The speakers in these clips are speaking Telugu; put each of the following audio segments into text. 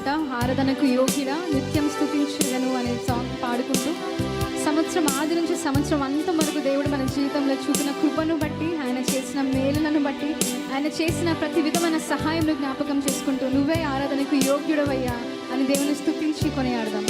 పాట ఆరాధనకు యోగిరా నిత్యం స్థుతించగను అనే సాంగ్ పాడుకుంటూ సంవత్సరం ఆది నుంచి సంవత్సరం అంతం వరకు దేవుడు మన జీవితంలో చూపిన కృపను బట్టి ఆయన చేసిన మేలులను బట్టి ఆయన చేసిన ప్రతి విధమైన సహాయంను జ్ఞాపకం చేసుకుంటూ నువ్వే ఆరాధనకు యోగ్యుడవయ్యా అని దేవుని స్థుతించి కొనియాడదాం.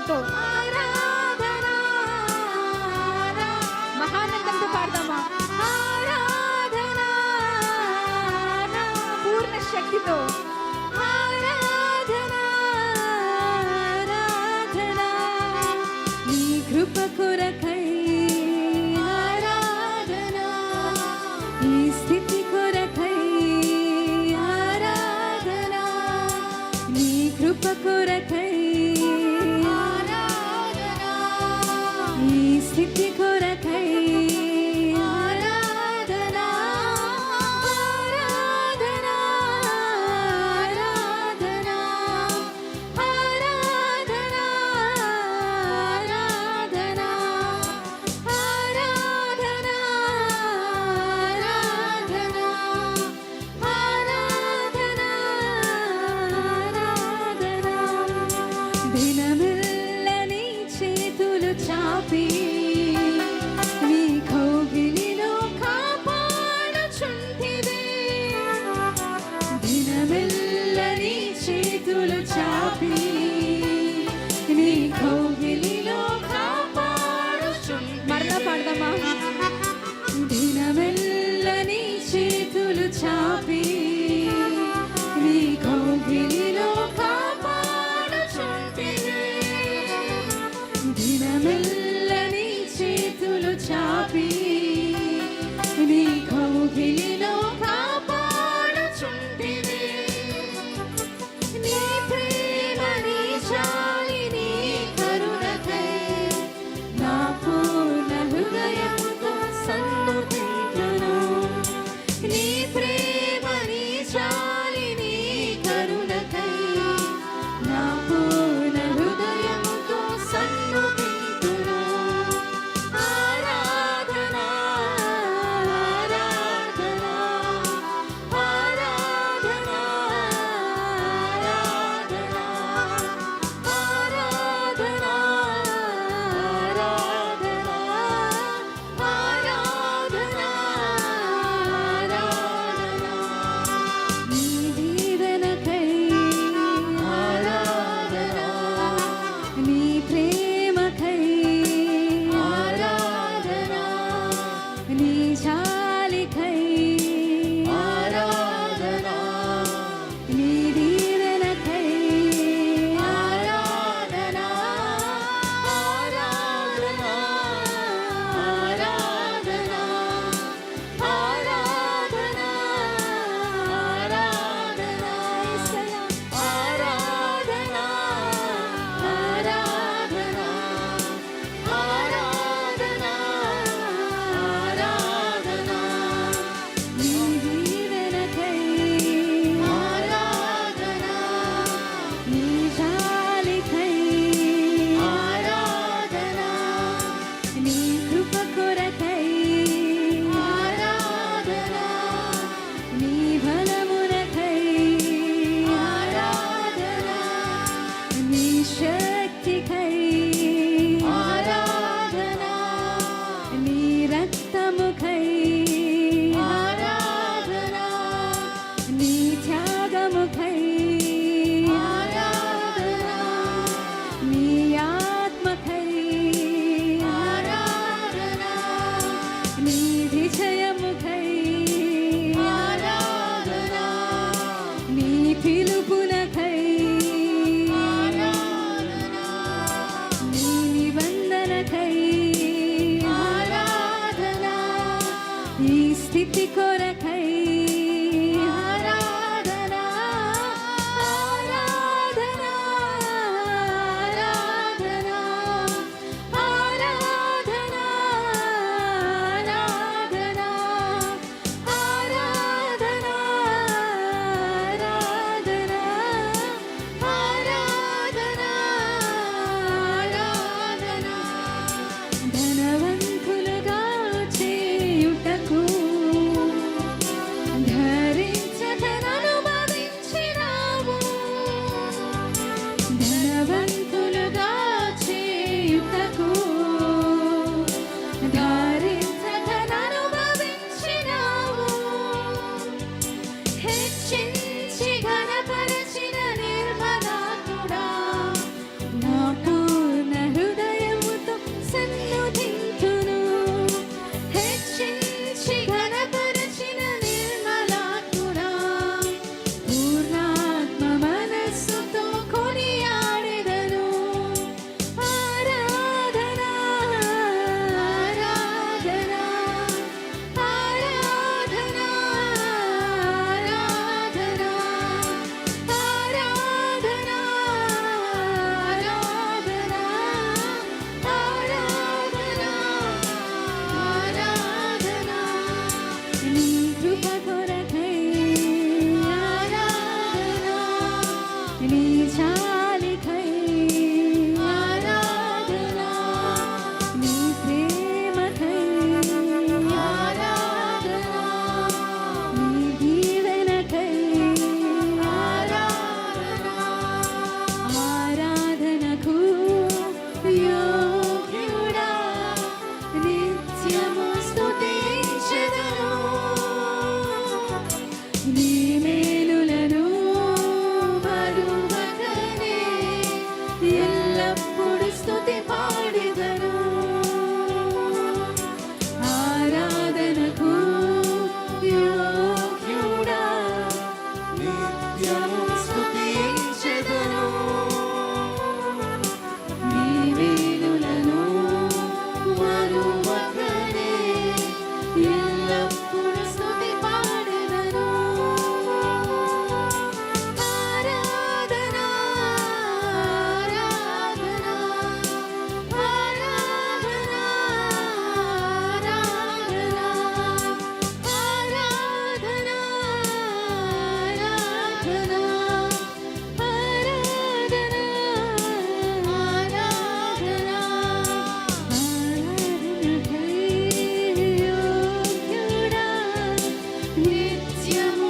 పాడుతూ. మహానందంతో పాడదామా? పూర్ణ శక్తితో. కృప కొరకై ఆరాధనా. ఈ స్థితి కొరకై To the choppy.